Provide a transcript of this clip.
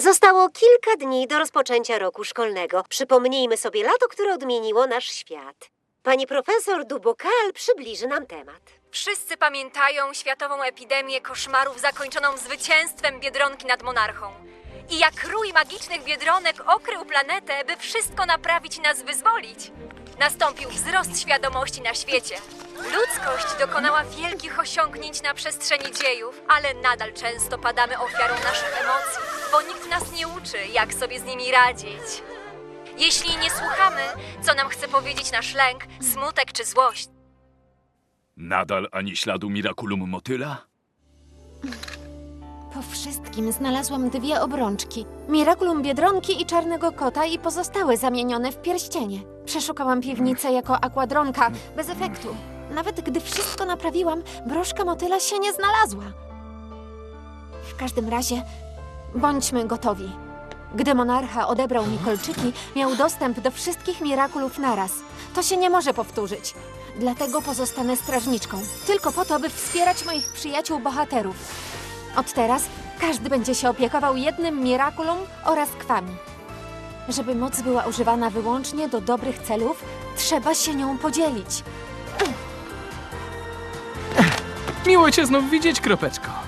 Zostało kilka dni do rozpoczęcia roku szkolnego. Przypomnijmy sobie lato, które odmieniło nasz świat. Pani profesor Dubokal przybliży nam temat. Wszyscy pamiętają światową epidemię koszmarów zakończoną zwycięstwem Biedronki nad monarchą. I jak rój magicznych biedronek okrył planetę, by wszystko naprawić i nas wyzwolić. Nastąpił wzrost świadomości na świecie. Ludzkość dokonała wielkich osiągnięć na przestrzeni dziejów, ale nadal często padamy ofiarą naszych emocji, bo nikt nas nie uczy, jak sobie z nimi radzić. Jeśli nie słuchamy, co nam chce powiedzieć nasz lęk, smutek czy złość, Nadal ani śladu Miraculum motyla? Po wszystkim znalazłam dwie obrączki. Miraculum Biedronki i Czarnego Kota i pozostałe zamienione w pierścienie. Przeszukałam piwnicę jako akładronka, bez efektu. Nawet gdy wszystko naprawiłam, broszka motyla się nie znalazła. W każdym razie, bądźmy gotowi. Gdy monarcha odebrał mi kolczyki, miał dostęp do wszystkich mirakulów naraz. To się nie może powtórzyć. Dlatego pozostanę strażniczką. Tylko po to, by wspierać moich przyjaciół bohaterów. Od teraz każdy będzie się opiekował jednym mirakulum oraz kwami. Żeby moc była używana wyłącznie do dobrych celów, trzeba się nią podzielić. Miło cię znów widzieć, Kropeczko.